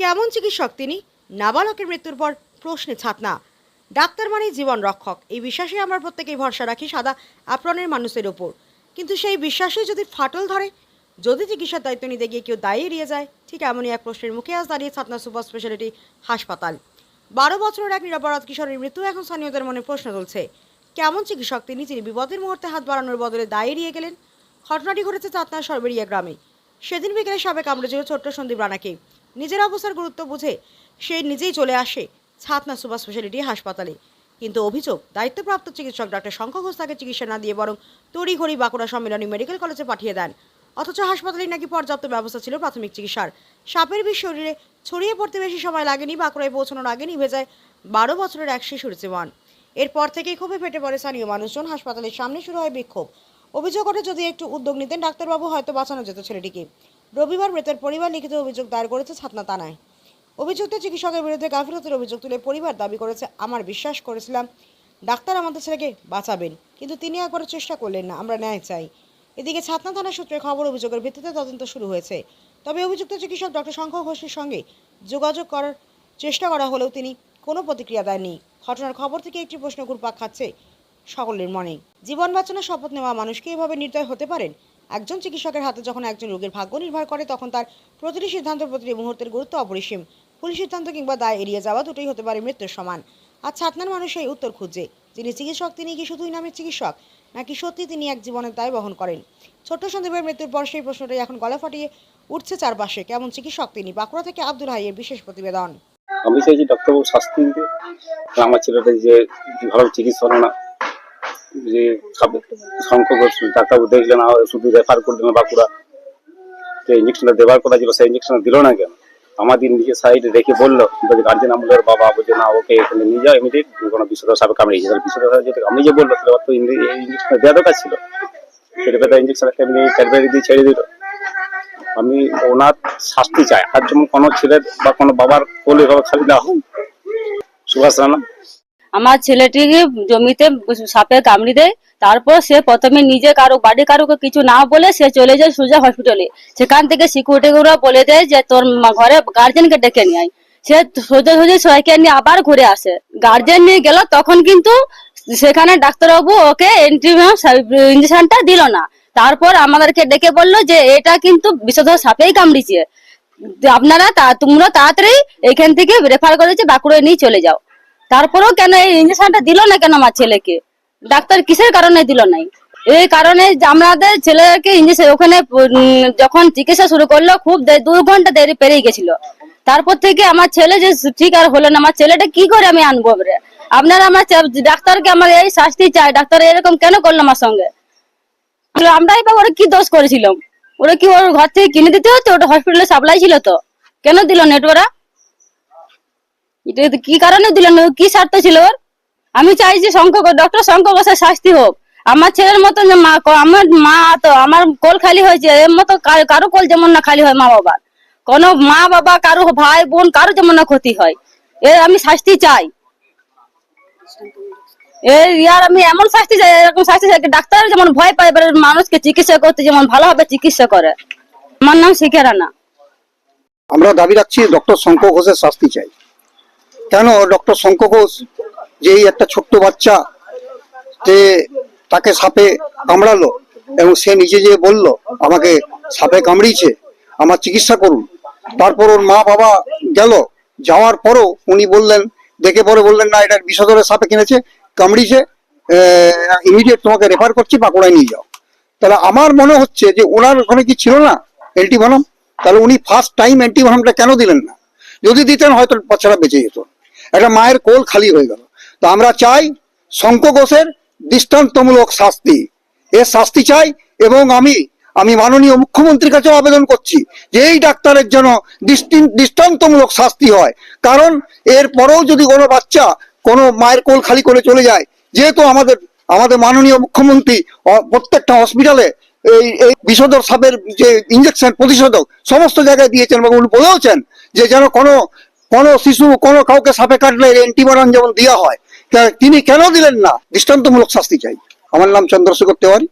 কেমন চিকিৎসক তিনি? নাবালকের মৃত্যুর পর প্রশ্নে ছাতনা। ডাক্তার মানে জীবন রক্ষক। এই বিশ্বাসে আমরা প্রত্যেকেই ভরসা রাখি সাদা আপ্রনের মানুষের ওপর কিন্তু সেই বিশ্বাসে যদি ফাটল ধরে, যদি চিকিৎসার দায়িত্ব নিতে গিয়ে কেউ দায়ী এড়িয়ে যায়, ঠিক এমনই এক প্রশ্নের মুখে আজ দাঁড়িয়ে ছাতনা সুপার স্পেশালিটি হাসপাতাল। বারো বছরের এক নিরাপরাধ কিশোরের মৃত্যু এখন স্থানীয়দের মনে প্রশ্ন তুলছে। কেমন চিকিৎসক তিনি, যিনি বিপদের মুহূর্তে হাত বাড়ানোর বদলে দায়ী এড়িয়ে গেলেন? ঘটনাটি ঘটেছে চাতনার সরবেরিয়া গ্রামে। সেদিন বিকেলে সাবেক কামড়েছিল ছোট্ট সন্দীপ রানাকে। নিজের অবস্থার গুরুত্ব বুঝে সে নিজেই চলে আসে ছাতনা সুপার স্পেশালিটি হাসপাতালে। কিন্তু অভিযোগ, দায়িত্বপ্রাপ্ত চিকিৎসক ডাক্তার শঙ্খ ঘোষ তাকে চিকিৎসা না দিয়ে বরং তড়িঘড়ি বাঁকুড়া সম্মেলনী মেডিকেল কলেজে পাঠিয়ে দেন। অথচ হাসপাতালে নাকি পর্যাপ্ত ব্যবস্থা ছিল প্রাথমিক চিকিৎসার। সাপের বিষ শরীরে ছড়িয়ে পড়তে বেশি সময় লাগেনি, বাঁকুড়ায় পৌঁছানোর আগে নিভে যায় বারো বছরের এক শিশুর জীবন। এরপর থেকেই ক্ষোভে ফেটে পড়ে স্থানীয় মানুষজন, হাসপাতালের সামনে শুরু হয় বিক্ষোভ। অভিযোগ ওঠে, যদি একটু উদ্যোগ নিতেন ডাক্তারবাবু, হয়তো বাঁচানো যেত ছেলেটিকে। রবিবার মৃতের পরিবার লিখিত অভিযোগ দায়ের করেছে ছাতনা থানায়। অভিযুক্ত চিকিৎসকের বিরুদ্ধে গাফিলতির অভিযোগ তুলে পরিবার দাবি করেছে, আমার বিশ্বাস করেছিলাম ডাক্তার আমাদের ছেলেকে বাঁচাবেন, কিন্তু তিনি একবারও চেষ্টা করলেন না, আমরা ন্যায় চাই। এদিকে ছাতনা থানার সূত্রে খবর, অভিযোগের ভিত্তিতে তদন্ত শুরু হয়েছে। তবে অভিযুক্ত চিকিৎসক ডক্টর শঙ্খ ঘোষের সঙ্গে যোগাযোগ করার চেষ্টা করা হলেও তিনি কোনো প্রতিক্রিয়া দেননি। ঘটনার খবর থেকে একটি প্রশ্ন ঘুরপাক খাচ্ছে সকলের মনে। জীবন বাঁচানোর শপথ নেওয়া মানুষকে এভাবে নির্দয় হতে পারেন? একজন চিকিৎসকের হাতে যখন একজন রোগীর ভাগ্য নির্ভর করে, তখন তার প্রতিটি সিদ্ধান্ত প্রতিটি মুহূর্তের গুরুত্ব অপরিসীম। ভুল সিদ্ধান্ত কিংবা দায় এড়িয়ে যাওয়া দুটোই হতে পারে মৃত্যুর সমান। আর ছাতনার মানুষ এই উত্তর খুঁজছে যিনি চিকিৎসক, তিনি কি শুধুই নামের চিকিৎসক? নাকি সত্যি তিনি এক জীবনের দায় বহন করেন? ছোট্ট সন্দীপের মৃত্যুর পর সেই প্রশ্নটাই এখন গলা ফাটিয়ে উঠছে চারপাশে। কেমন চিকিৎসক তিনি? বাঁকুড়া থেকে আব্দুল হাইয়ের বিশেষ প্রতিবেদন। আমি চাইছি ডাক্তারবাবু শাস্তি দিতে। আমার ছেলেটা যে ভালো চিকিৎসা না যে সংখ্যক ডাক্তারবাবু দেখলেন শুধু রেফার করে দিলেন বাঁকুড়া। যে ইঞ্জেকশনটা দেওয়ার কথা ছিল, সেই ইঞ্জেকশনটা দিল না কেন? আমাদের নিজের সাইডে রেখে বলল, বলছে গার্জেন আমলের বাবা, বলছে, না, ওকে এখানে নিয়ে যাও, এমনিতেই কোনো বিশ্বদা সাহেব কামড়িয়েছে তাহলে বিশ্বদা সাহেব যেটা আমি যে বলল, তাহলে তো ইঞ্জেকশনটা দেওয়া দরকার ছিল। পেটে পেটে ইঞ্জেকশন একটা এমনি ক্যাডবেরি দিয়ে ছেড়ে দিল? আমি ওনার শাস্তি চাই। আর যেমন কোনো ছেলের বা কোনো বাবার কোলে খালি না হোক। সুভাষ রানা। আমার ছেলেটিকে জমিতে সাপে কামড়ি দেয়, তারপর সে প্রথমে নিজে কারও বাড়ি কারোকে কিছু না বলে সে চলে যায় সোজা হসপিটালে সেখান থেকে সিকিউরিটি গুলো বলে দেয় যে, তোর ঘরে গার্জেনকে ডেকে নিয়ে আয়। সে সোজা সোজা সবাইকে নিয়ে আবার ঘুরে আসে। গার্জেন নিয়ে গেল, তখন কিন্তু সেখানে ডাক্তারবাবু ওকে এন্ট্রি ইঞ্জেকশনটা দিল না। তারপর আমাদেরকে ডেকে বলল যে, এটা কিন্তু বিষধর সাপেই কামড়িছে। আপনারা তোমরা তাড়াতাড়ি এখান থেকে রেফার করেছে বাঁকুড়ায় নিয়ে চলে যাও। তারপরেও কেন এই ইঞ্জেকশনটা দিল না কেন আমার ছেলেকে? ডাক্তার কিসের কারণে দিল নাই? এই কারণে আমাদের ছেলেকে ইঞ্জেকশন ওখানে যখন চিকিৎসা শুরু করল, খুব দু ঘণ্টা দেরি পেরিয়ে গেছিল। তারপর থেকে আমার ছেলে যে ঠিক আর হলো না, আমার ছেলেটা কি করে আমি আনব? আপনারা আমার ডাক্তারকে আমার এই শাস্তি চাই, ডাক্তার এরকম কেন করল আমার সঙ্গে? আমরাই বা ওরা কি দোষ করেছিলাম? ওরা কি ওর ঘর থেকে কিনে দিতে হতো? ওটা হসপিটালে সাপ্লাই ছিল তো? কেন দিল নেট ওরা? এটা কি কারণে দিলেন? কি স্বার্থ ছিল ওর? আমি চাই যে শঙ্কর ডক্টর শঙ্কর ঘোষের শাস্তি হোক। আমার ছেলের মতন যে মা আমার মা তো আমার কোল খালি হয়েছে, এর মতো কারও কোল যেমন না খালি হয় মা বাবার। কোনো মা বাবা, কারও ভাই, বোন, কারও যেমন না ক্ষতি হয়। এর আমি শাস্তি চাই। এর ইয়ার আমি এমন শাস্তি চাই, এরকম শাস্তি চাই ডাক্তার যেমন ভয় পায়, এবারে মানুষকে চিকিৎসা করতে যেমন ভালোভাবে চিকিৎসা করে। আমার নাম শিখে রানা। আমরা দাবি রাখছি ডক্টর শঙ্কর ঘোষের শাস্তি চাই। কেন ডক্টর শঙ্কর ঘোষ, যেই একটা ছোট্ট বাচ্চা, যে তাকে সাপে কামড়ালো এবং সে নিজে যে বলল, আমাকে সাপে কামড়িয়েছে, আমার চিকিৎসা করুন। তারপর ওর মা বাবা গেল, যাওয়ার পরও উনি বললেন, দেখে পরে বললেন, না, এটা বিষধরের সাপে কিনেছে, কামড়িয়েছে ইমিডিয়েট তোমাকে রেফার করছি বাঁকুড়ায় নিয়ে যাও। তাহলে আমার মনে হচ্ছে যে ওনার ওখানে কি ছিল না, অ্যান্টিভেনম? তাহলে উনি ফার্স্ট টাইম অ্যান্টিভেনমটা কেন দিলেন না? যদি দিতেন হয়তো বাচ্চারা বেঁচে যেত। একটা মায়ের কোল খালি হয়ে গেল। তো আমরা চাই শঙ্খ ঘোষের দৃষ্টান্তমূলক শাস্তি। এর শাস্তি চাই এবং আমি আমি মাননীয় মুখ্যমন্ত্রীর কাছেও আবেদন করছি যে এই ডাক্তারের দৃষ্টি- দৃষ্টান্তমূলক শাস্তি হয়। কারণ এর পরেও যদি কোনো বাচ্চা কোনো মায়ের কোল খালি করে চলে যায়, যেহেতু আমাদের আমাদের মাননীয় মুখ্যমন্ত্রী প্রত্যেকটা হসপিটালে এই এই বিষধর সাপের যে ইঞ্জেকশন প্রতিষেধক সমস্ত জায়গায় দিয়েছেন এবং উনি বলেওছেন যে যেন কোনো কোনো শিশু, কোনো কাউকে সাপে কাটলে অ্যান্টিবায়ন যেমন দেওয়া হয় তিনি কেন দিলেন না? দৃষ্টান্তমূলক শাস্তি চাই। আমার নাম চন্দ্রশেখর তেওয়ারি।